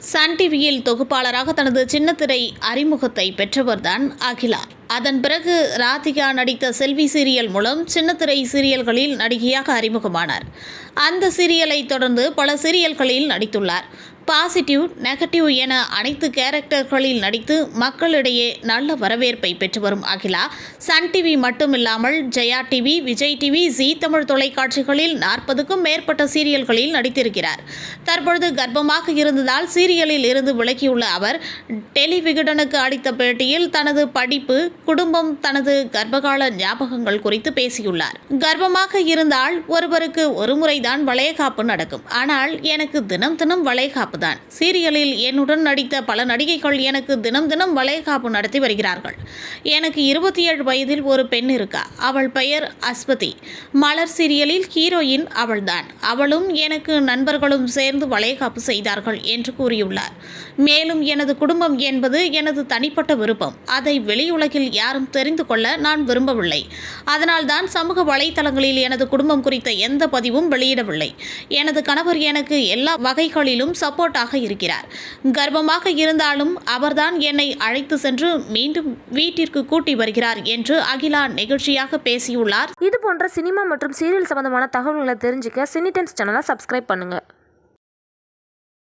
Sun டிவியில் தொகுப்பாளராக தனது சின்னத்திரை அறிமுகத்தை பெற்றவர்தான் அகிலா. அதன் பிறகு ராதிகா நடித்த செல்வி சீரியல் மூலம் சின்னத்திரை சீரியல்களில் நடிகையாக அறிமுகமானார். அந்த சீரியலை தொடர்ந்து பல சீரியல்களில் நடித்துள்ளார். பாசிட்டிவ் நெகட்டிவ் என அனைத்து கேரக்டர்களில் நடித்து மக்களிடையே நல்ல வரவேற்பை பெற்று வரும் அகிலா. சன் டிவி மட்டுமில்லாமல் Jaya TV Vijay TV Zee Tamil தொலைக்காட்சிகளில் நாற்பதுக்கும் மேற்பட்ட சீரியல்களில் நடித்திருக்கிறார். தற்பொழுது கர்ப்பமாக இருந்ததால் சீரியலில் இருந்து விலகியுள்ள அவர் டெலிவிகடனுக்கு அளித்த பேட்டியில் தனது படிப்பு குடும்பம் தனது கர்ப்பகால ஞாபகங்கள் குறித்து பேசியுள்ளார். கர்ப்பமாக இருந்தால் ஒருவருக்கு ஒரு முறைதான் வளையகாப்பு நடக்கும். ஆனால் எனக்கு தினம் தினம் வளையகாப்பு தான். சீரியலில் என்னுடன் நடித்த பல நடிகைகள் எனக்கு தினம் தினம் வளையகாப்பு நடத்தி வருகிறார்கள். எனக்கு இருபத்தி ஏழு வயதில் ஒரு பெண் இருக்கா. அவள் பெயர் அஸ்வதி. மலர் சீரியலில் ஹீரோயின் அவள்தான். அவளும் எனக்கு நண்பர்களும் சேர்ந்து வளையகாப்பு செய்தார்கள் என்று கூறியுள்ளார். மேலும் எனது குடும்பம் என்பது எனது தனிப்பட்ட விருப்பம். அதை வெளியுலகில் யாரும் தெரிந்து கொள்ள நான் விரும்பவில்லை. அதனால்தான் சமூக வலைதளங்களில் எனது குடும்பம் குறித்த எந்த பதிவும் வெளியிடவில்லை. எனது கணவர் எனக்கு எல்லா வகைகளிலும் சப்போர்ட்டாக இருக்கிறார். கர்ப்பமாக இருந்தாலும் அவர்தான் என்னை அழைத்து சென்று மீண்டும் வீட்டிற்கு கூட்டி வருகிறார் என்று அகிலா நெகிழ்ச்சியாக பேசியுள்ளார். இது போன்ற சினிமா மற்றும் சீரியல் சம்பந்தமான தகவல்களை தெரிஞ்சுக்க சினிடென்ஸ் சேனலை சப்ஸ்கிரைப் பண்ணுங்கள்